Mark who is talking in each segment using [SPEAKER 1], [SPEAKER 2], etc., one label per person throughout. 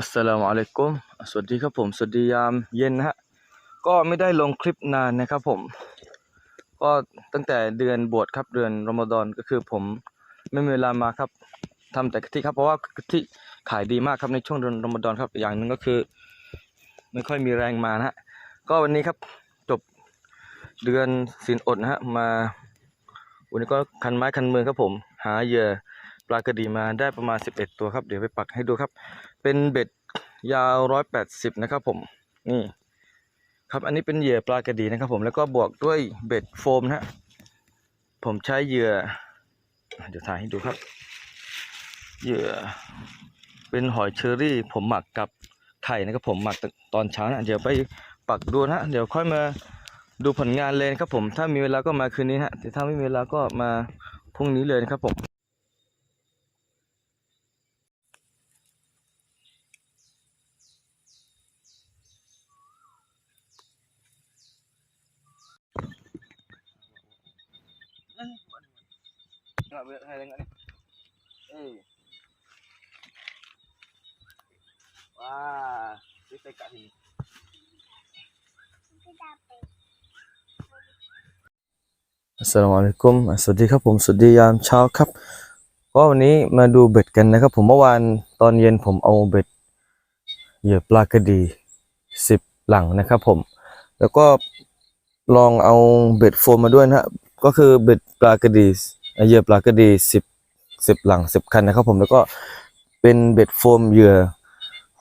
[SPEAKER 1] อัสสลามุอะลัยกุมสวัสดีครับผม สวัสดียามเย็นนะฮะ ก็ไม่ได้ลงคลิปนานนะครับผม ก็ตั้งแต่เดือนบวชครับเดือนรอมฎอนก็คือผมไม่มีเวลามาครับทำแต่กะทิครับเพราะว่ากะทิขายดีมากครับในช่วงเดือนรอมฎอนครับอย่างหนึ่งก็คือ ไม่ค่อยมีแรงมานะฮะ ก็วันนี้ครับจบเดือนศีลอดนะฮะมา วันนี้ก็คันไม้คันมือครับผม หาเหยื่อ ปลากระดีมาได้ประมาณ 11 ตัวครับ เดี๋ยวไปปักให้ดูครับ เป็นเบ็ดยาว 180 นะครับผม นี่ครับอันนี้เป็นเหยื่อปลากระดีนะครับผมแล้วก็บวกด้วยเบ็ดโฟมนะฮะผมใช้เหยื่อ เดี๋ยวถ่ายให้ดูครับ เหยื่อเป็นหอยเชอรี่ ผมหมักกับไข่นะครับผมหมักตอนเช้านะเดี๋ยวไปปักดูนะฮะเดี๋ยวค่อยมาดูผลงานเลยครับผมถ้ามีเวลาก็มาคืนนี้นะฮะแต่ถ้าไม่มีเวลาก็มาพรุ่งนี้เลยนะครับผม Nggak hay dengan Eh. Wah, ini tekak sini. อัสสลามุอะลัยกุมอะสวัสดีครับผมสวัสดียามเช้าครับ ก็วันนี้มาดูเบ็ดกันนะครับผมเมื่อวานตอนเย็นผมเอาเบ็ดเหยื่อปลากระดีสิบหลังนะครับผม แล้วก็ลองเอาเบ็ดโฟมมาด้วยนะฮะก็คือเบ็ดปลากระดี เหยื่อปลากระดีสิบสิบหลังสิบคันนะครับผมแล้วก็เป็นเบ็ดโฟมเหยื่อ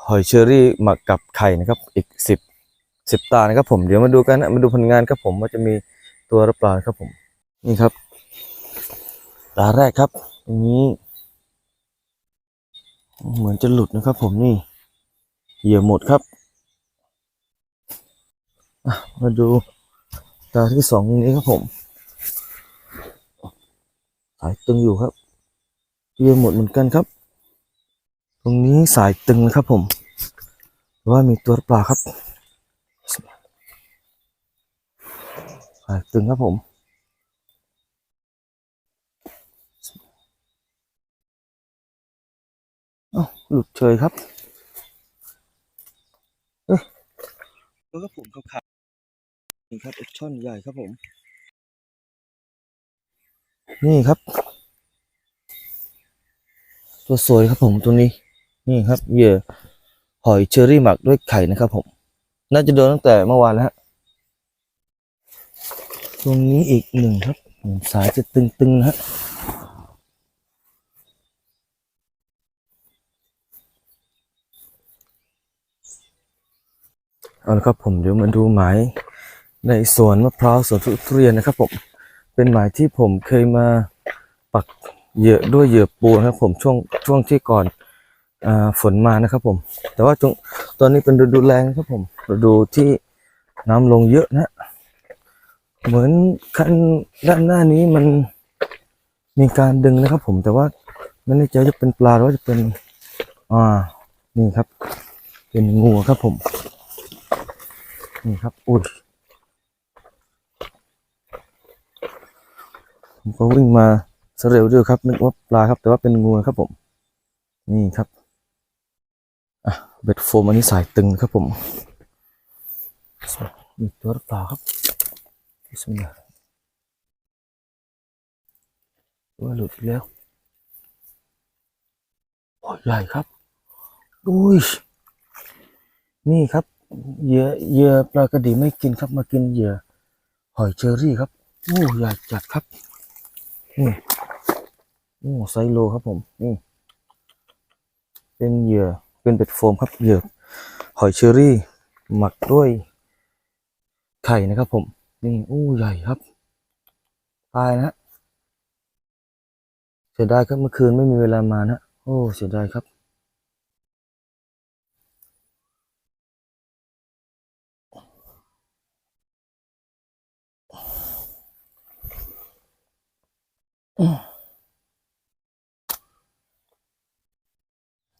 [SPEAKER 1] หอยเชอรี่หมักกับไข่นะครับอีกสิบสิบตานะครับผมเดี๋ยวมาดูกันนะมาดูผลงานครับผมว่าจะมีตัวหรือเปล่าครับผมนี่ครับตาแรกครับตรงนี้ เหมือนจะหลุดนะครับผมนี่เหยื่อหมดครับมาดูตาที่สองตรงนี้ครับผม สายตึงอยู่ครับเหยื่อหมดเหมือนกันครับ ตรงนี้สายตึงนะครับผมว่ามีตัวปลาครับ สายตึงครับผมหลุดเฉยครับ เอ๊ะแล้วก็ผมขาวๆนี่ครับเอ็กช่อนใหญ่ครับผม นี่ครับ ตัวสวยครับผมตัวนี้ นี่ครับเหยื่อหอยเชอรี่หมักด้วยไข่นะครับผม น่าจะโดนตั้งแต่เมื่อวานแล้วฮะตรงนี้อีกหนึ่งครับสายจะตึงๆนะฮะเอาละครับผมเดี๋ยวมาดูหมายในสวนมะพร้าวสวนทุเรียนนะครับผม เป็นหมายที่ผมเคยมาปักเหยื่อด้วยเหยื่อปูนะครับผมช่วงช่วงที่ก่อนอฝนมานะครับผม แต่ว่าตรงตอนนี้เป็นฤดูแรงครับผมฤดูที่น้ำลงเยอะนะ เหมือนคันด้านหน้านี้มันมีการดึงนะครับผมแต่ว่าไม่แน่ใจจะเป็นปลาหรือว่าจะเป็นอ่านี่ครับ เป็นงูครับผม นี่ครับอุ้ย ผมก็วิ่งมาเสเร็วด้วยครับนึกว่าปลาครับ แต่ว่าเป็นงูครับผม นี่ครับอะเบ็ดโฟมอันนี้สายตึงครับผมมีตัวหรือเปล่าครับบิสมิลลาห์ตัวหลุดแล้วโอ้ยใหญ่ครับอุ้ยนี่ครับเหยื่อเหยื่อปลากระดีไม่กินครับมากินเหยื่อหอยเชอรี่ครับโอ้ใหญ่จัดครับ นี่โอ้ไซโลครับผม นี่ เป็นเหยื่อ เป็นเบ็ดโฟมครับ เหยื่อ หอยเชอรี่ หมักด้วย ไข่นะครับผม นี่ โอ้ใหญ่ครับ ตายนะฮะเสียดายครับเมื่อคืนไม่มีเวลามานะ โอ้ เสียดายครับ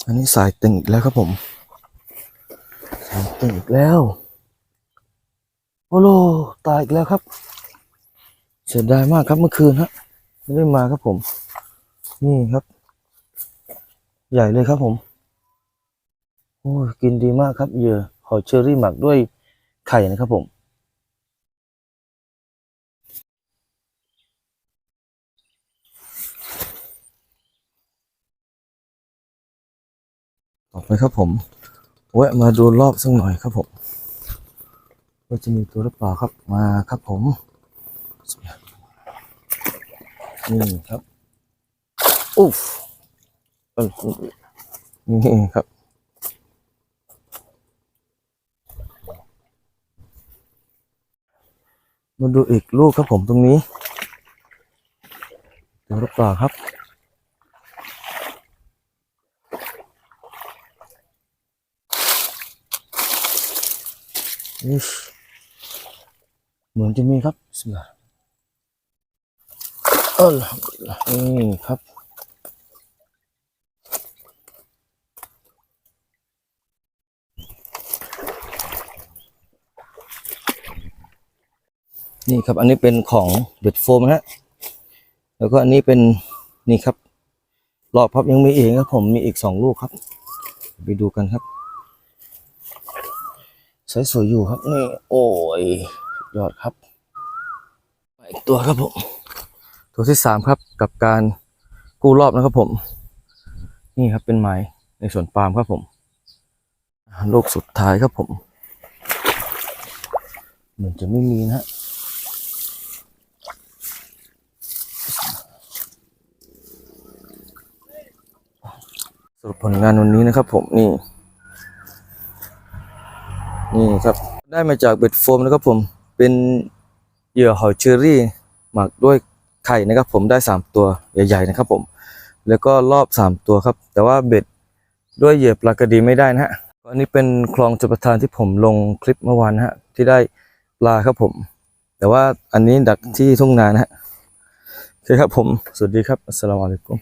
[SPEAKER 1] อันนี้สายตึงอีกแล้วครับผม สายตึงอีกแล้ว โอ้โลตายอีกแล้วครับ เสียดายมากครับเมื่อคืนฮะไม่ได้มาครับผม นี่ครับ ใหญ่เลยครับผม โอ้ยกินดีมากครับเหยื่อหอยเชอรี่หมักด้วยไข่นะครับผม ต่อไปครับผมแวะมาดูรอบสักหน่อยครับผมว่าจะมีตัวหรือเปล่าครับมาครับผมนี่ครับอุ๊ฟเอ้ยนี่ครับมาดูอีกลูกครับผมตรงนี้ตัวหรือเปล่าครับ เหมือนจะมีครับสมาเออนี่ครับนี่ครับ อันนี้เป็นของเบ็ดโฟมนะฮะ แล้วก็อันนี้เป็นนี่ครับรอบพับยังมีอีกครับผมมีอีกสองลูกครับ ไปดูกันครับ สวยสวยอยู่ครับนี่โอ้ยยอดครับอีกตัวครับผม ตัวที่สามครับกับการกู้รอบนะครับผม นี่ครับเป็นไม้ในสวนปาล์มครับผมลูกสุดท้ายครับผม เหมือนจะไม่มีนะฮะสรุปผลงานวันนี้นะครับผมนี่ นี่ครับ ได้มาจากเบ็ดโฟมนะครับผมเป็นเหยื่อหอยเชอรี่ หมักด้วยไข่นะครับ ผมได้สามตัวใหญ่ๆนะครับ ผม แล้วก็รอบสามตัวครับ แต่ว่าเบ็ดด้วยเหยื่อปลากระดีไม่ได้นะฮะอันนี้เป็นคลองจุประทานที่ผมลงคลิปเมื่อวานนะฮะที่ได้ปลาครับผม แต่ว่าอันนี้ดักที่ทุ่งนานะฮะโอเคครับผม สวัสดีครับอัสสลามุอะลัยกุม